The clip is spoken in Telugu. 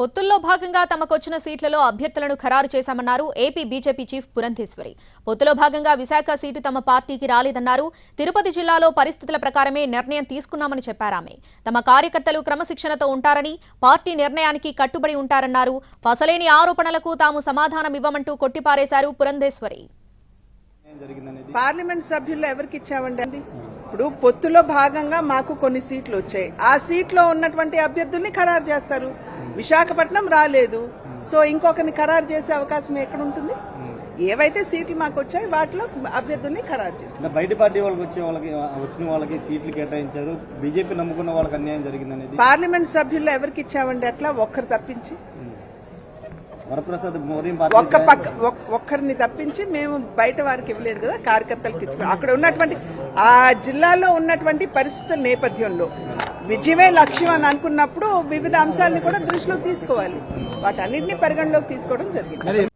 పొత్తుల్లో భాగంగా తమకొచ్చిన సీట్లలో అభ్యర్థులను ఖరారు చేశామన్నారు ఏపీ బీజేపీ చీఫ్ పురంధేశ్వరి. పొత్తులో భాగంగా విశాఖ సీటు తమ పార్టీకి రాలేదన్నారు. తిరుపతి జిల్లాలో పరిస్థితుల ప్రకారమే నిర్ణయం తీసుకున్నామని చెప్పారామె. తమ కార్యకర్తలు క్రమశిక్షణతో ఉంటారని పార్టీ నిర్ణయానికి కట్టుబడి ఉంటారన్నారు. పసలేని ఆరోపణలకు తాము సమాధానం ఇవ్వమంటూ కొట్టిపారేశారు పురంధేశ్వరి. పార్లమెంట్ సభ్యుల్లో ఎవరికి ఇచ్చామండి ఇప్పుడు పొత్తులో భాగంగా మాకు కొన్ని సీట్లు వచ్చాయి. ఆ సీట్లో ఉన్నటువంటి అభ్యర్థుల్ని ఖరారు చేస్తారు. విశాఖపట్నం రాలేదు. సో ఇంకొకరిని ఖరారు చేసే అవకాశం ఎక్కడ ఉంటుంది? ఏవైతే సీట్లు మాకు వచ్చాయి వాటిలో అభ్యర్థుల్ని ఖరారు చేస్తారు. బయట పార్టీ వాళ్ళకి వచ్చే వాళ్ళకి వచ్చిన వాళ్ళకి సీట్లు కేటాయించారు. బీజేపీ నమ్ముకున్న వాళ్ళకి అన్యాయం జరిగిందనేది. పార్లమెంట్ సభ్యుల్లో ఎవరికి ఇచ్చామండి అట్లా? ఒక్కరు తప్పించి. వరప్రసాద్ మోదీ ఒక్క పక్క ఒక్- ఒక్కరిని తప్పించి మేము బయట వారికి ఇవ్వలేదు కదా కార్యకర్తలకు ఇచ్చుకున్నాం అక్కడ ఉన్నటువంటి ఆ జిల్లాలో ఉన్నటువంటి పరిస్థితుల నేపథ్యంలో విజయమే లక్ష్యం అని అనుకున్నప్పుడు వివిధ అంశాలను కూడా దృష్టిలోకి తీసుకోవాలి. వాటన్నింటినీ పరిగణలోకి తీసుకోవడం జరిగింది.